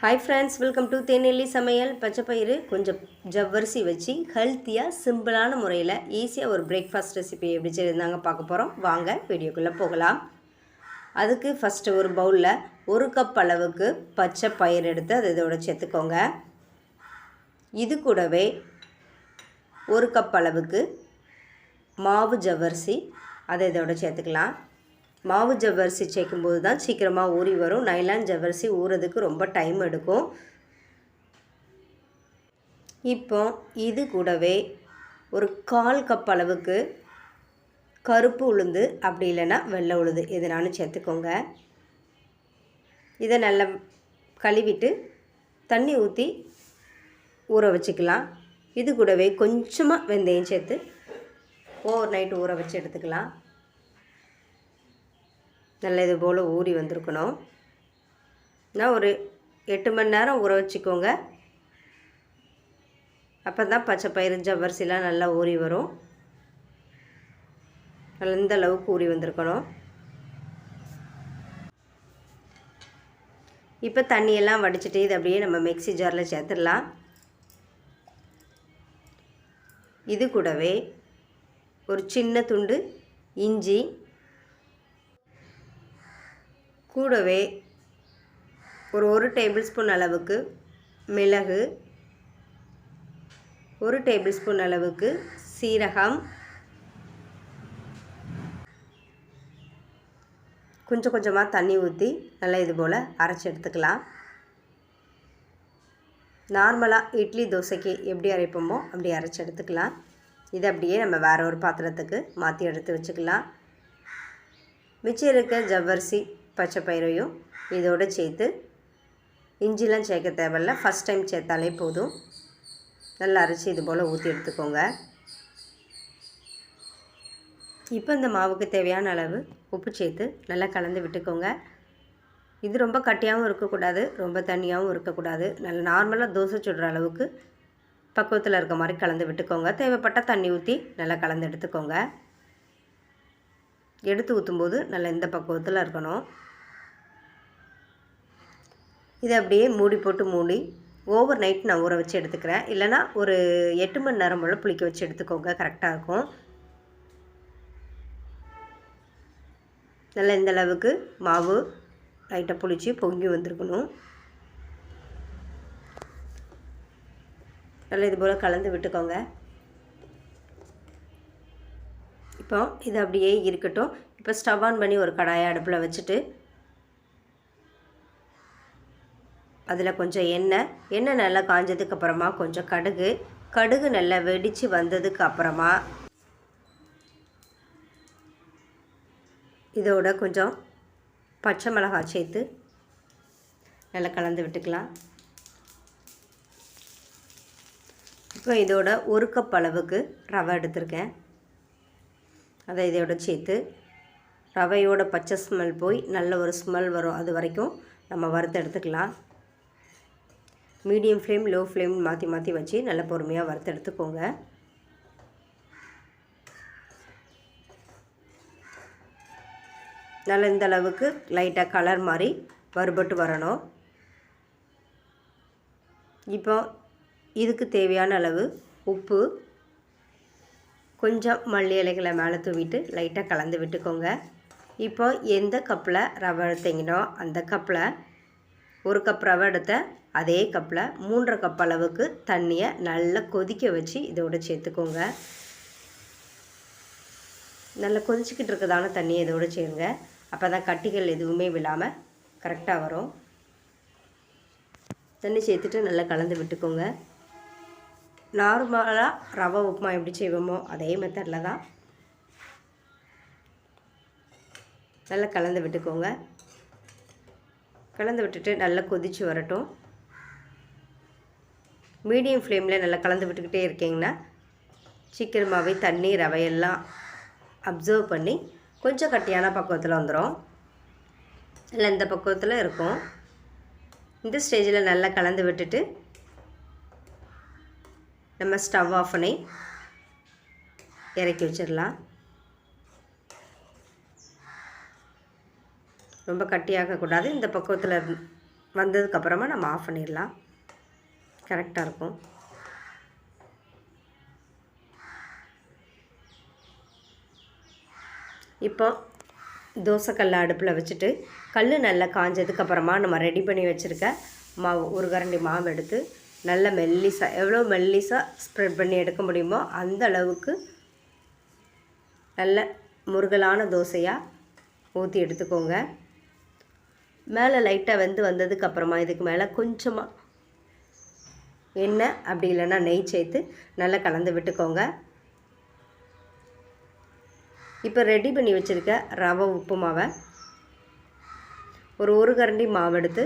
Hi friends welcome to தேநெல்லி சமையல். பச்சைப்பயிறு கொஞ்சம் ஜவ்வரிசி வச்சு ஹெல்த்தியாக சிம்பிளான முறையில் ஈஸியாக ஒரு பிரேக்ஃபாஸ்ட் ரெசிபி எப்படி செய்யிருந்தாங்க பார்க்க போகிறோம் வாங்க வீடியோக்குள்ளே போகலாம். அதுக்கு ஃபஸ்ட்டு ஒரு பவுலில் ஒரு கப் அளவுக்கு பச்சை பயிர் எடுத்து அதை இதோட சேர்த்துக்கோங்க. இது கூடவே ஒரு கப் அளவுக்கு மாவு ஜவ்வரிசி அதை இதோட சேர்த்துக்கலாம். மாவு ஜவ்வரிசி சேர்க்கும்போது தான் சீக்கிரமாக ஊறி வரும். நைலான் ஜவ்வரிசி ஊறதுக்கு ரொம்ப டைம் எடுக்கும். இப்போ இது கூடவே ஒரு கால் கப் அளவுக்கு கருப்பு உளுந்து அப்படி இல்லைன்னா வெள்ளை உளுந்து எதுனாலும் சேர்த்துக்கோங்க. இதை நல்லா கழுவிட்டு தண்ணி ஊற்றி ஊற வச்சுக்கலாம். இது கூடவே கொஞ்சமாக வெந்தயம் சேர்த்து ஓவர் நைட் ஊற வச்சு எடுத்துக்கலாம். நல்ல இது போல் ஊறி வந்திருக்கணும். நான் ஒரு எட்டு மணி நேரம் ஊற வச்சுக்கோங்க. அப்போ தான் பச்சை பயிறு ஜவ்வரிசிலாம் நல்லா ஊறி வரும். நல்ல இந்த அளவுக்கு ஊறி வந்திருக்கணும். இப்போ தண்ணியெல்லாம் வடிச்சிட்டு இது அப்படியே நம்ம மிக்சி ஜாரில் சேர்த்துடலாம். இது கூடவே ஒரு சின்ன துண்டு இஞ்சி கூடவே ஒரு ஒரு டேபிள் ஸ்பூன் அளவுக்கு மிளகு ஒரு டேபிள் ஸ்பூன் அளவுக்கு சீரகம் கொஞ்சம் கொஞ்சமாக தண்ணி ஊற்றி நல்லா இது போல் அரைச்சி எடுத்துக்கலாம். நார்மலாக இட்லி தோசைக்கு எப்படி அரைப்போமோ அப்படி அரைச்சி எடுத்துக்கலாம். இதை அப்படியே நம்ம வேறு ஒரு பாத்திரத்துக்கு மாற்றி எடுத்து வச்சுக்கலாம். மிச்சம் இருக்க ஜவ்வரிசி பச்சை பயிரையும் இதோடு சேர்த்து இஞ்சிலாம் சேர்க்க தேவையில்ல. ஃபஸ்ட் டைம் சேர்த்தாலே போதும். நல்லா அரைச்சி இது போல் ஊற்றி எடுத்துக்கோங்க. இப்போ இந்த மாவுக்கு தேவையான அளவு உப்பு சேர்த்து நல்லா கலந்து விட்டுக்கோங்க. இது ரொம்ப கட்டியாகவும் இருக்கக்கூடாது ரொம்ப தண்ணியாகவும் இருக்கக்கூடாது. நல்லா நார்மலாக தோசை சுடுற அளவுக்கு பக்குவத்தில் இருக்க மாதிரி கலந்து விட்டுக்கோங்க. தேவைப்பட்டால் தண்ணி ஊற்றி நல்லா கலந்து எடுத்துக்கோங்க. எடுத்து ஊற்றும்போது நல்லா இந்த பக்குவத்தில் இருக்கணும். இதை அப்படியே மூடி போட்டு மூடி ஓவர் நைட் நான் ஊற வச்சு எடுத்துக்கிறேன். இல்லைனா ஒரு எட்டு மணி நேரம் போல் புளிக்க வச்சு எடுத்துக்கோங்க. கரெக்டாக இருக்கும். நல்லா இந்த அளவுக்கு மாவு லைட்டாக புளிச்சு பொங்கி வந்திருக்கணும். நல்லா இது போல் கலந்து விட்டுக்கோங்க. இப்போ இது அப்படியே இருக்கட்டும். இப்போ ஸ்டவ் ஆன் பண்ணி ஒரு கடாயை அடுப்பில் வச்சுட்டு அதில் கொஞ்சம் எண்ணெய். எண்ணெய் நல்லா காஞ்சதுக்கு அப்புறமா கொஞ்சம் கடுகு. கடுகு நல்லா வெடித்து வந்ததுக்கு அப்புறமா இதோட கொஞ்சம் பச்சை மிளகாய் சேர்த்து நல்லா கலந்து விட்டுக்கலாம். இப்போ இதோட ஒரு கப் அளவுக்கு ரவை எடுத்திருக்கேன். அதை இதோட சேர்த்து ரவையோட பச்சை ஸ்மெல் போய் நல்ல ஒரு ஸ்மெல் வரும். அது வரைக்கும் நம்ம வறுத்து எடுத்துக்கலாம். மீடியம் ஃப்ளேம் லோ ஃப்ளேம் மாற்றி மாற்றி வச்சு நல்லா பொறுமையாக வறுத்தெடுத்துக்கோங்க. நல்லா நல்ல இந்த அளவுக்கு லைட்டாக கலர் மாதிரி வறுபட்டு வரணும். இப்போ இதுக்கு தேவையான அளவு உப்பு கொஞ்சம் மல்லி இலைகளை மேலே தூவிட்டு லைட்டாக கலந்து விட்டுக்கோங்க. இப்போ எந்த கப்பில் ரவை எடுத்தீங்களோ அந்த கப்பில் ஒரு கப் ரவை எடுத்த அதே கப்பில் மூன்றரை கப் அளவுக்கு தண்ணியை நல்லா கொதிக்க வச்சு இதோட சேர்த்துக்கோங்க. நல்லா கொதிச்சுக்கிட்டு இருக்கதான தண்ணியை இதோடு சேருங்க. அப்போ தான் கட்டிகள் எதுவுமே விழாமல் கரெக்டாக வரும். தண்ணி சேர்த்துட்டு நல்லா கலந்து விட்டுக்கோங்க. நார்மலாக ரவை உப்புமா எப்படி செய்வோமோ அதே மெத்தடில் தான் நல்லா கலந்து விட்டுக்கோங்க. கலந்து விட்டுட்டு நல்லா கொதித்து வரட்டும். மீடியம் ஃப்ளேமில் நல்லா கலந்து விட்டுக்கிட்டே இருக்கீங்கன்னா சீக்கிரமாகவே தண்ணி ரவையெல்லாம் அப்சர்வ் பண்ணி கொஞ்சம் கட்டியான பக்குவத்தில் வந்துடும் இல்லை இந்த பக்குவத்தில் இருக்கும். இந்த ஸ்டேஜில் நல்லா கலந்து விட்டுட்டு நம்ம ஸ்டவ் ஆஃப் பண்ணி இறக்கி வச்சிடலாம். ரொம்ப கட்டியாகக்கூடாது இந்த பக்குவத்தில் வந்ததுக்கப்புறமா நம்ம ஆஃப் பண்ணிடலாம். கரெக்டாக இருக்கும். இப்போ தோசைக்கல்லை அடுப்பில் வச்சுட்டு கல் நல்லா காஞ்சதுக்கப்புறமா நம்ம ரெடி பண்ணி வச்சுருக்க மாவு ஒரு கரண்டி மாவு எடுத்து நல்ல மெல்லிசாக எவ்வளோ மெல்லிசாக ஸ்ப்ரெட் பண்ணி எடுக்க முடியுமோ அந்த அளவுக்கு நல்ல முருகலான தோசையாக ஊற்றி எடுத்துக்கோங்க. மேலே லைட்டாக வெந்து வந்ததுக்கப்புறமா இதுக்கு மேலே கொஞ்சமாக எண்ணெய் அப்படி இல்லைன்னா நெய் சேர்த்து நல்லா கலந்து விட்டுக்கோங்க. இப்போ ரெடி பண்ணி வச்சுருக்க ரவை உப்பு மாவை ஒரு ஒரு கரண்டி மாவு எடுத்து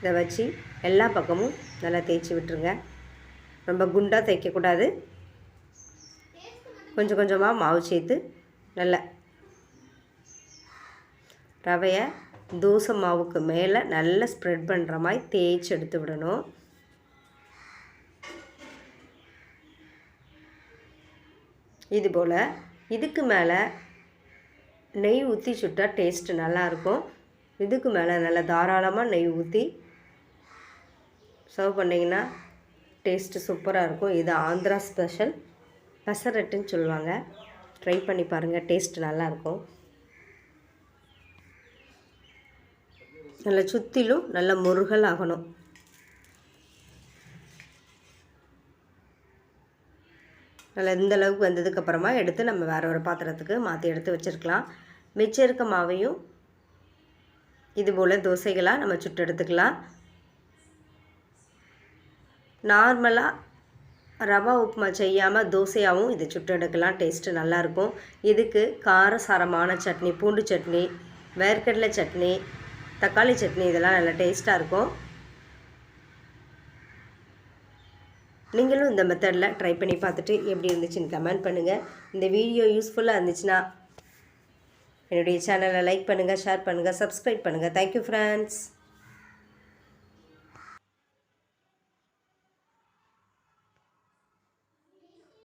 இதை வச்சு எல்லா பக்கமும் நல்லா தேய்ச்சி விட்டுருங்க. ரொம்ப குண்டாக தேய்க்கக்கூடாது கொஞ்சம் கொஞ்சமாக மாவு சேர்த்து நல்லா ரவையை தோசை மாவுக்கு மேலே நல்லா ஸ்ப்ரெட் பண்ணுற மாதிரி தேய்ச்சி எடுத்து விடணும். இது போல் இதுக்கு மேலே நெய் ஊற்றி சுட்டால் டேஸ்ட்டு நல்லாயிருக்கும் இதுக்கு மேலே நல்லா தாராளமாக நெய் ஊற்றி சர்வ் பண்ணிங்கன்னா டேஸ்ட்டு சூப்பராக இருக்கும் இது ஆந்திரா ஸ்பெஷல் பெசரட்டுன்னு சொல்லுவாங்க. ட்ரை பண்ணி பாருங்கள் டேஸ்ட் நல்லாயிருக்கும் நல்லா சுற்றிலும் நல்லா முருகல் ஆகணும் நல்லா இந்த அளவுக்கு வந்ததுக்கப்புறமா எடுத்து நம்ம வேறு ஒரு பாத்திரத்துக்கு மாற்றி எடுத்து வச்சுருக்கலாம். மிச்சம் இருக்க மாவையும் இதுபோல் தோசைகளாக நம்ம சுட்டு எடுத்துக்கலாம். நார்மலாக ரவா உப்புமா செய்யாமல் தோசையாகவும் இதை சுட்டு எடுக்கலாம். டேஸ்ட்டு நல்லாயிருக்கும் இதுக்கு காரசாரமான சட்னி பூண்டு சட்னி வேர்க்கடலை சட்னி தக்காளி சட்னி இதெல்லாம் நல்லா டேஸ்ட்டாக இருக்கும். நீங்களும் இந்த மெத்தடில் ட்ரை பண்ணி பார்த்துட்டு எப்படி இருந்துச்சுன்னு கமெண்ட் பண்ணுங்கள் இந்த வீடியோ யூஸ்ஃபுல்லாக இருந்துச்சுன்னா என்னுடைய சேனலை லைக் பண்ணுங்கள் ஷேர் பண்ணுங்கள் சப்ஸ்கிரைப் பண்ணுங்கள் தேங்க்யூ ஃப்ரெண்ட்ஸ்